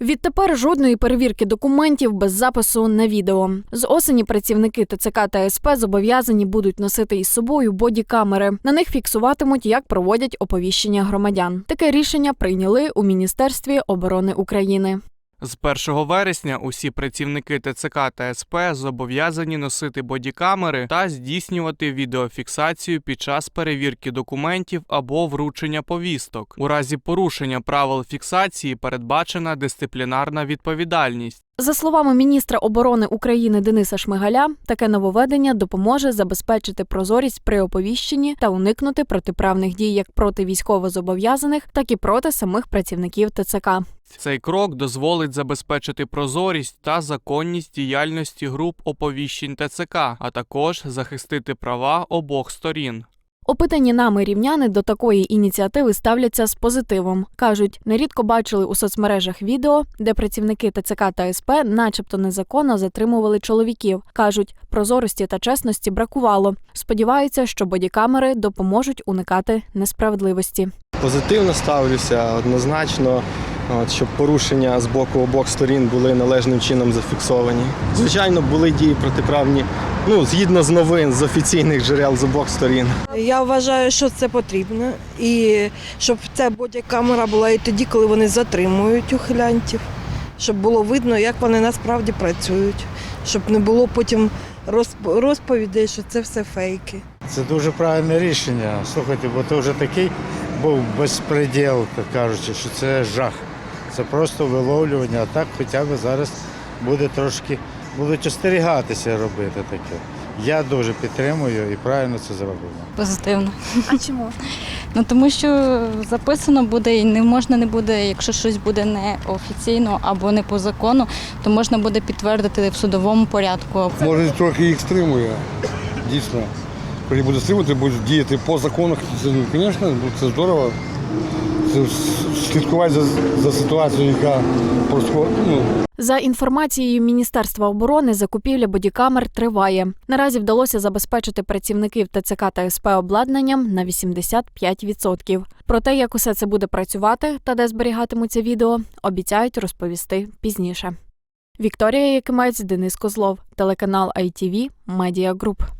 Відтепер жодної перевірки документів без запису на відео. З осені працівники ТЦК та СП зобов'язані будуть носити із собою бодікамери. На них фіксуватимуть, як проводять оповіщення громадян. Таке рішення прийняли у Міністерстві оборони України. З 1 вересня усі працівники ТЦК та СП зобов'язані носити бодікамери та здійснювати відеофіксацію під час перевірки документів або вручення повісток. У разі порушення правил фіксації передбачена дисциплінарна відповідальність. За словами міністра оборони України Дениса Шмигаля, таке нововведення допоможе забезпечити прозорість при оповіщенні та уникнути протиправних дій як проти військовозобов'язаних, так і проти самих працівників ТЦК. Цей крок дозволить забезпечити прозорість та законність діяльності груп оповіщень ТЦК, а також захистити права обох сторін. Опитані нами рівняни до такої ініціативи ставляться з позитивом. кажуть, нерідко бачили у соцмережах відео, де працівники ТЦК та СП, начебто незаконно затримували чоловіків. кажуть, прозорості та чесності бракувало. Сподіваються, що бодікамери допоможуть уникати несправедливості. Позитивно ставлюся однозначно, от, щоб порушення з боку обох сторін були належним чином зафіксовані. Звичайно, були дії протиправні, ну згідно з новин з офіційних джерел з обох сторін. Я вважаю, що це потрібно, і щоб ця бодікамера була і тоді, коли вони затримують ухилянтів, щоб було видно, як вони насправді працюють, щоб не було потім розповідей, що це все фейки. Це дуже правильне рішення. Слухайте, бо це вже такий був безпреділ, так кажучи, що це жах. Це просто виловлювання, а так хоча б зараз буде трошки, будуть остерігатися робити таке. Я дуже підтримую і правильно це зробимо. Позитивно. А чому? Ну тому що записано буде і не можна не буде, якщо щось буде неофіційно або не по закону, то можна буде підтвердити в судовому порядку. Може трохи їх стримує. Дійсно. Коли буде стримувати, будуть діяти по законах. Це, ну, звісно, це здорово. Слідкувати за, за ситуацією, яка. Ну, За інформацією Міністерства оборони, закупівля бодікамер триває. Наразі вдалося забезпечити працівників ТЦК та СП обладнанням на 85%. Про те, як усе це буде працювати та де зберігатимуться відео, обіцяють розповісти пізніше. Вікторія Якимець, Денис Козлов, телеканал ITV, Media Group.